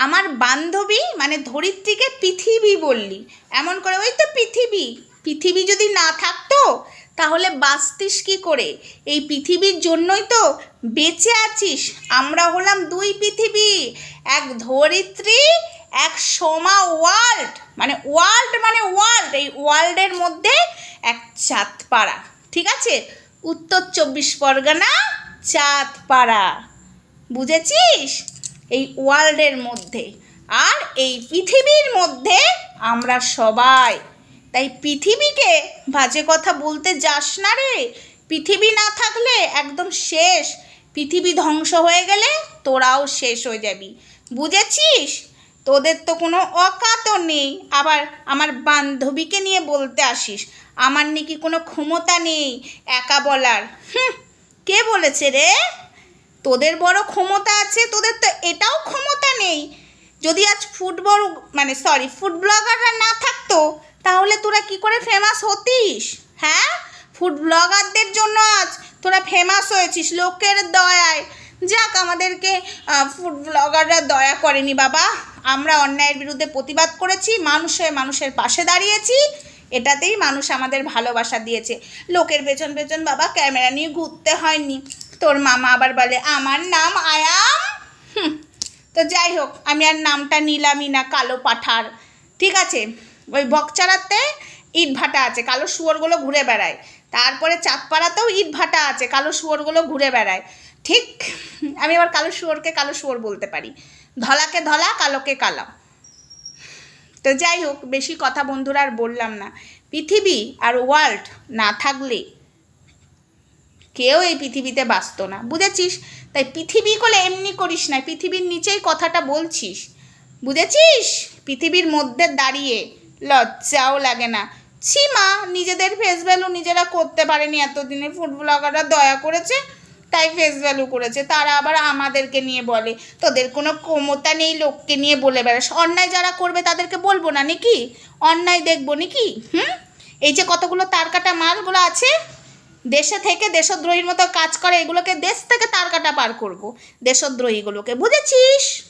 আমার বান্ধবী মানে ধরিত্রীকে পৃথিবী বললি। এমন করে, ওই তো পৃথিবী। পৃথিবী যদি না থাকতো, তাহলে বাঁচতিস কি করে? এই পৃথিবীর জন্যই তো বেঁচে আছিস। আমরা হলাম দুই পৃথিবী। এক ধরিত্রী, এক সোমা ওয়ার্ল্ড। মানে ওয়ার্ল্ড মানে ওয়ার্ল্ড। এই ওয়ার্ল্ডের মধ্যে এক চাঁদপাড়া। ঠিক আছে? উত্তর চব্বিশ পরগনা, চাঁদপাড়া। বুঝেছিস? এই ওয়ার্ল্ডের মধ্যে আর এই পৃথিবীর মধ্যে আমরা সবাই। তাই পৃথিবীকে বাজে কথা বলতে যাস না রে। পৃথিবী না থাকলে একদম শেষ। পৃথিবী ধ্বংস হয়ে গেলে তোরাও শেষ হয়ে যাবি। বুঝেছিস? তোদের তো কোনো অকাতও নেই। আবার আমার বান্ধবীকে নিয়ে বলতে আসিস। আমার নাকি কোনো ক্ষমতা নেই একা বলার। হুম, কে বলেছে রে? তোদের বড় ক্ষমতা আছে, তোদের তো এটাও ক্ষমতা নেই। যদি আজ ফুটবল মানে সরি ফুড ব্লগাররা না থাকতো, তাহলে তোরা কি করে ফেমাস হতিস? হ্যাঁ? ফুড ব্লগারদের জন্য আজ তোরা ফেমাস হয়েছিস, লোকের দয়ায়। যাক, আমাদেরকে ফুড ব্লগাররা দয়া করেনি বাবা। আমরা অন্যায়ের বিরুদ্ধে প্রতিবাদ করেছি, মানুষ মানুষের পাশে দাঁড়িয়েছি। এটাতেই মানুষ আমাদের ভালোবাসা দিয়েছে। লোকের পেছন পেছন বাবা, ক্যামেরা নিয়ে ঘুরতে হয়নি। তোর মামা আবার বলে, আমার নাম আয়াম? তো যাই হোক, আমি আর নামটা নিলামই না, কালো পাঠার। ঠিক আছে? ওই বকচারাতে ইট ভাটা আছে, কালো শুয়োরগুলো ঘুরে বেড়ায়। তারপরে চাঁদপাড়াতেও ইট ভাটা আছে, কালো শুয়োরগুলো ঘুরে বেড়ায়। ঠিক? আমি আবার কালো শুয়োরকে কালো শুয়োর বলতে পারি। ধলাকে ধলা, কালোকে কালো। তো যাই হোক, বেশি কথা বন্ধুরা আর বললাম না। পৃথিবী আর ওয়ার্ল্ড না থাকলে কেউ এই পৃথিবীতে বাঁচতো না, বুঝেছিস? তাই পৃথিবী করলে এমনি করিস না, পৃথিবীর নিচেই কথাটা বলছিস। বুঝেছিস? পৃথিবীর মধ্যে দাঁড়িয়ে লজ্জাও লাগে না। ছিমা নিজেদের ফেস ভ্যালু নিজেরা করতে পারেনি এতদিনে। ফুড ব্লগাররা দয়া করেছে, তাই ফেস ভ্যালু করেছে। তারা আবার আমাদেরকে নিয়ে বলে, তোদের কোনো ক্ষমতা নেই লোককে নিয়ে বলে বেড়াস। অন্যায় যারা করবে তাদেরকে বলব না, নাকি? অন্যায় দেখব, নাকি? হুম? এই যে কতগুলো তার কাটা মালগুলো আছে দেশে থেকে দেশদ্রোহীর মতো কাজ করে, এগুলোকে দেশ থেকে তার কাটা পার করব। দেশদ্রোহীগুলোকে, বুঝেছিস?